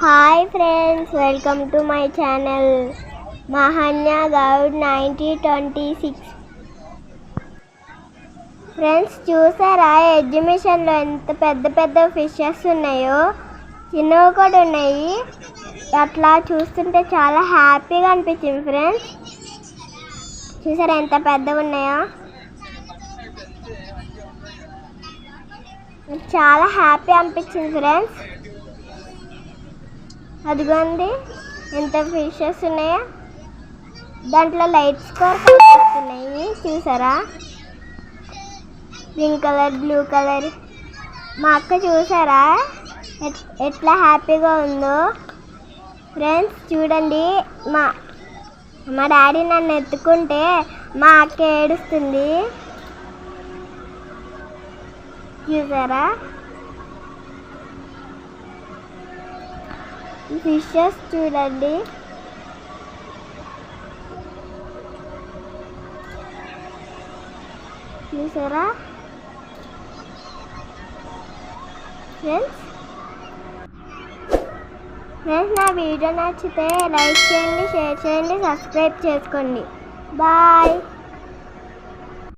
Hi friends welcome to my channel Mahanya Goud ninety twenty six friends చూసారా ఎగ్జిబిషన్లో ఎంత పెద్ద పెద్ద ఫిషెస్ ఉన్నాయో? చిన్నవి కూడా ఉన్నాయి. అట్లా చూస్తుంటే చాలా హ్యాపీగా అనిపించింది ఫ్రెండ్స్ చూసారా ఎంత పెద్దవి ఉన్నాయో? చాలా హ్యాపీ అనిపించింది ఫ్రెండ్స్ అదిగోండి ఎంత ఫిషెస్ ఉన్నాయో. దాంట్లో లైట్స్ కూడా కనిపిస్తున్నాయి చూసారా? Pink colour blue colour. మా అక్క చూసారా? ఎట్- ఎట్లా హ్యాపీగా ఉందో. ఫ్రెండ్స్ చూడండి మా మా డాడీ నన్ను ఎత్తుకుంటే మా అక్క ఏడుస్తుంది. చూసారా? ఫిషెస్ చూడండి. చూసారా? ఫ్రెండ్స్ ఫ్రెండ్స్ నా వీడియో నచ్చితే లైక్ చేయండి షేర్ చేయండి సబ్స్క్రైబ్ చేసుకోండి. బాయ్.